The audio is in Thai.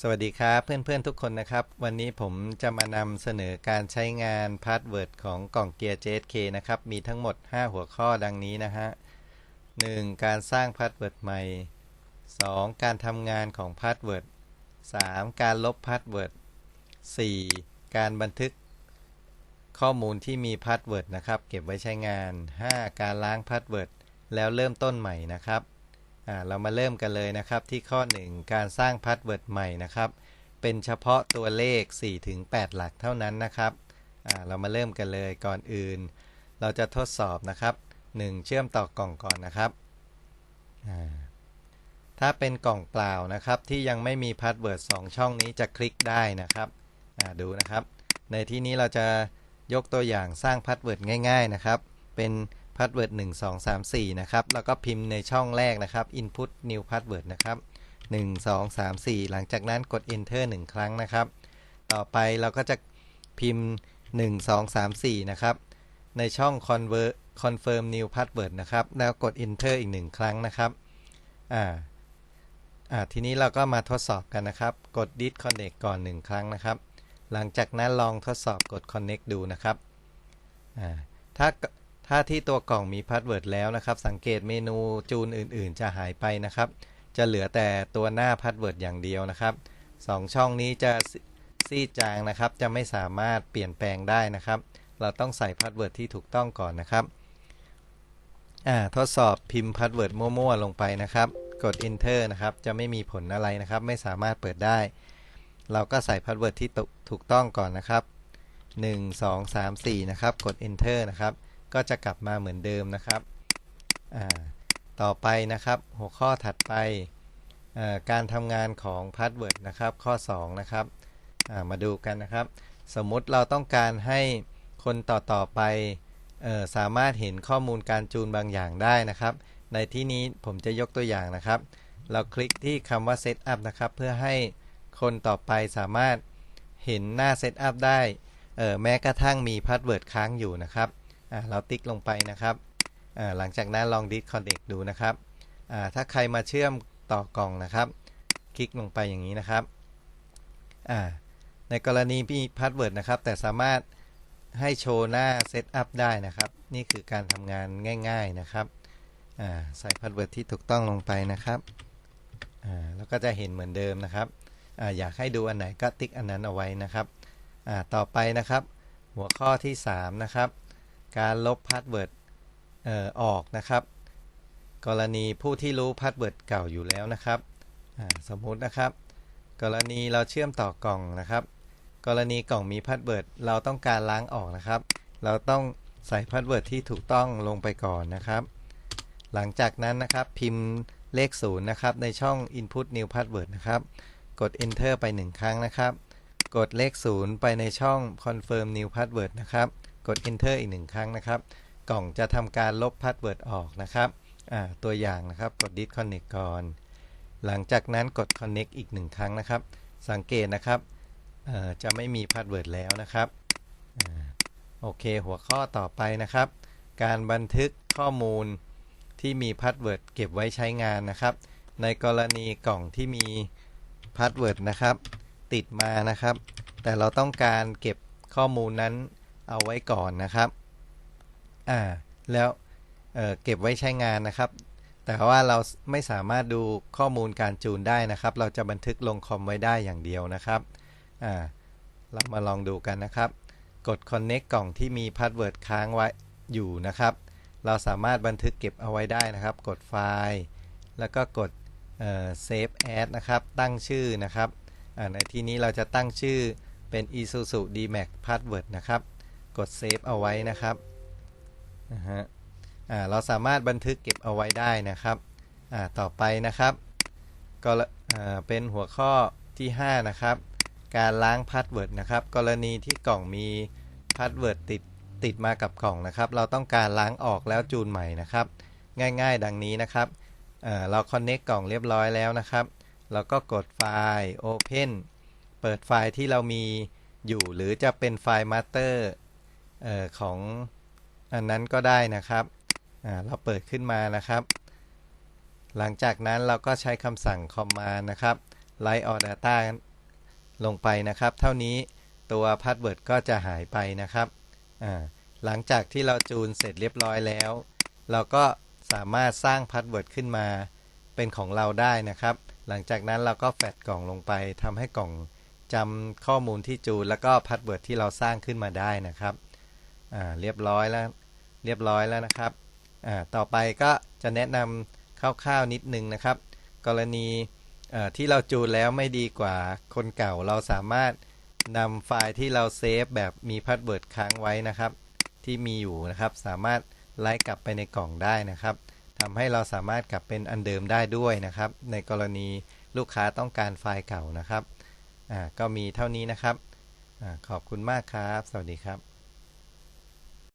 สวัสดีครับเพื่อนๆทุกคนนะครับ วันนี้ผมจะมานำเสนอการใช้งานพาสเวิร์ดของกล่องเกียร์ JSK นะครับ มีทั้งหมด 5 หัวข้อดังนี้นะฮะ 1. การสร้างพาสเวิร์ดใหม่ 2. การทำงานของพาสเวิร์ด 3. การลบพาสเวิร์ด 4. การบันทึกข้อมูลที่มีพาสเวิร์ดนะครับ เก็บไว้ใช้งาน 5. การล้างพาสเวิร์ดแล้วเริ่มต้นใหม่นะครับ เรามาเริ่มกันเลยนะครับที่ข้อ 1 การสร้างพาสเวิร์ดใหม่นะครับ เป็นเฉพาะตัวเลข 4-8 หลักเท่านั้นนะครับเรามาเริ่มกันเลยก่อนอื่น เราจะทดสอบนะครับ 1 เชื่อมต่อกล่องก่อนนะครับ ถ้าเป็นกล่องเปล่านะครับที่ยังไม่มีพาสเวิร์ด2ช่องนี้จะคลิกได้นะครับดูนะครับ ในที่นี้เราจะยกตัวอย่างสร้างพาสเวิร์ดง่าย ๆนะครับ เป็น พาสเวิร์ด1 2 3 4 นะครับ แล้วก็พิมพ์ในช่องแรกนะครับ input new password นะครับ 1 2 3 4 หลังจากนั้นกด enter 1 ครั้งนะครับ ต่อไปเราก็จะพิมพ์ 1 2 3 4 นะครับ ในช่อง convert confirm new password นะครับ แล้วกด enter อีก 1 ครั้งนะครับ อ่า อ่า ทีนี้เราก็มาทดสอบกันนะครับ กด disconnect ก่อน 1 ครั้งนะครับ หลังจากนั้นลองทดสอบกด connect ดูนะครับ อ่า ถ้า ถ้าที่ตัวกล่องมีพาสเวิร์ดแล้วนะครับ สังเกตเมนูจูนอื่นๆ จะหายไปนะครับ จะเหลือแต่ตัวหน้าพาสเวิร์ดอย่างเดียวนะครับสองช่องนี้จะซีดจางนะครับ จะไม่สามารถเปลี่ยนแปลงได้นะครับ เราต้องใส่พาสเวิร์ดที่ถูกต้องก่อนนะครับอ่าทดสอบพิมพ์พาสเวิร์ดมั่วๆ ลงไปนะครับ กด enter นะครับ จะไม่มีผลอะไรนะครับ ไม่สามารถเปิดได้ เราก็ใส่พาสเวิร์ดที่ถูกต้องก่อนนะครับ 1 2 3 4 นะครับ กด enter นะครับ ก็จะกลับมาเหมือนเดิมนะครับ ต่อไปนะครับ หัวข้อถัดไปการทำงานของพาสเวิร์ดนะครับ ข้อ 2 นะครับมาดูกันนะครับ สมมติเราต้องการให้คนต่อๆไปสามารถเห็นข้อมูลการจูนบางอย่างได้นะครับ ในที่นี้ผมจะยกตัวอย่างนะครับ เราคลิกที่คำว่า Setup นะครับ เพื่อให้คนต่อไปสามารถเห็นหน้า Setup ได้แม้กระทั่งมีพาสเวิร์ดค้างอยู่นะครับ เราติ๊กลงไปนะครับหลังจากนั้นลองดิสคอนเน c ดูนะครับถ้าใครมาเชื่อมต่อกล่องนะครับ คลิกลงไปอย่างนี้นะครับในกรณีมีพาสเวิร์ดนะครับ แต่สามารถให้โชว์หน้าเซตอัพได้นะครับ นี่คือการทำงานง่าย ๆนะครับใส่พาสเวิร์ดที่ถูกต้องลงไปนะครับแล้วก็จะเห็นเหมือนเดิมนะครับออยากให้ดูอันไหนก็ติ๊กอันนั้นเอาไว้นะครับต่อไปนะครับ หัวข้อที่ 3 นะครับ การลบพาสเวิร์ดออกนะครับ กรณีผู้ที่รู้พาสเวิร์ดเก่าอยู่แล้วนะครับสมมุตินะครับ กรณีเราเชื่อมต่อกล่องนะครับ กรณีกล่องมีพาสเวิร์ดเราต้องการล้างออกนะครับ เราต้องใส่พาสเวิร์ดที่ถูกต้องลงไปก่อนนะครับ หลังจากนั้นนะครับพิมพ์เลข0นะครับในช่อง input new password นะครับ กด enter ไป 1 ครั้งนะครับ กดเลข0ไปในช่อง confirm new password นะครับ กด enter อีกหนึ่งครั้งนะครับ กล่องจะทำการลบพาสเวิร์ดออกนะครับตัวอย่างนะครับกด disconnect ก่อน หลังจากนั้นกด connect อีกหนึ่งครั้งนะครับ สังเกตนะครับจะไม่มีพาสเวิร์ดแล้วนะครับโอเค หัวข้อต่อไปนะครับ การบันทึกข้อมูลที่มีพาสเวิร์ดเก็บไว้ใช้งานนะครับ ในกรณีกล่องที่มีพาสเวิร์ดนะครับ ติดมานะครับ แต่เราต้องการเก็บข้อมูลนั้น เอาไว้ก่อนนะครับอ่าแล้วเเก็บไว้ใช้งานนะครับ แต่ว่าเราไม่สามารถดูข้อมูลการจูนได้นะครับ เราจะบันทึกลงคอมไว้ได้อย่างเดียวนะครับอ่าเรามาลองดูกันนะครับ กด connect กล่องที่มีพาสเวิร์ดค้างไว้อยู่นะครับ เราสามารถบันทึกเก็บเอาไว้ได้นะครับ กดไฟล์ แล้วก็กด save as นะครับ ตั้งชื่อนะครับในที่นี้เราจะตั้งชื่อเป็น isuzu dmax password นะครับ กดเซฟเอาไว้นะครับนะฮะเราสามารถบันทึกเก็บเอาไว้ได้นะครับต่อไปนะครับก็เป็นหัวข้อที่ 5 นะครับ การล้างพาสเวิร์ดนะครับ กรณีที่กล่องมีพาสเวิร์ดติดติดมากับกล่องนะครับ เราต้องการล้างออกแล้วจูนใหม่นะครับ ง่ายๆ ดังนี้นะครับเราคอนเน็กกล่องเรียบร้อยแล้วนะครับเราก็กดไฟล์ Open เปิดไฟล์ที่เรามีอยู่หรือจะเป็นไฟล์ Master ออของอันนั้นก็ได้นะครับเราเปิดขึ้นมานะครับ หลังจากนั้นเราก็ใช้คำสั่ง command นะครับ Write All Data ลงไปนะครับ เท่านี้ตัวพาสเวิร์ดก็จะหายไปนะครับ หลังจากที่เราจูนเสร็จเรียบร้อยแล้ว เราก็สามารถสร้างพาสเวิร์ดขึ้นมาเป็นของเราได้นะครับ หลังจากนั้นเราก็แฟดกล่องลงไปทำให้กล่องจำข้อมูลที่จูนแล้วก็พาสเวิร์ดที่เราสร้างขึ้นมาได้นะครับ อ่าเรียบร้อยแล้วเรียบร้อยแล้วนะครับอ่าต่อไปก็จะแนะนำคร่าวๆนิดนึงนะครับ กรณีที่เราจูนแล้วไม่ดีกว่าคนเก่าเราสามารถนำไฟล์ที่เราเซฟแบบมีพาสเวิร์ดค้างไว้นะครับ ที่มีอยู่นะครับ สามารถไล่กลับไปในกล่องได้นะครับทำให้เราสามารถกลับเป็นอันเดิมได้ด้วยนะครับ ในกรณีลูกค้าต้องการไฟล์เก่านะครับก็มีเท่านี้นะครับอขอบคุณมากครับ สวัสดีครับ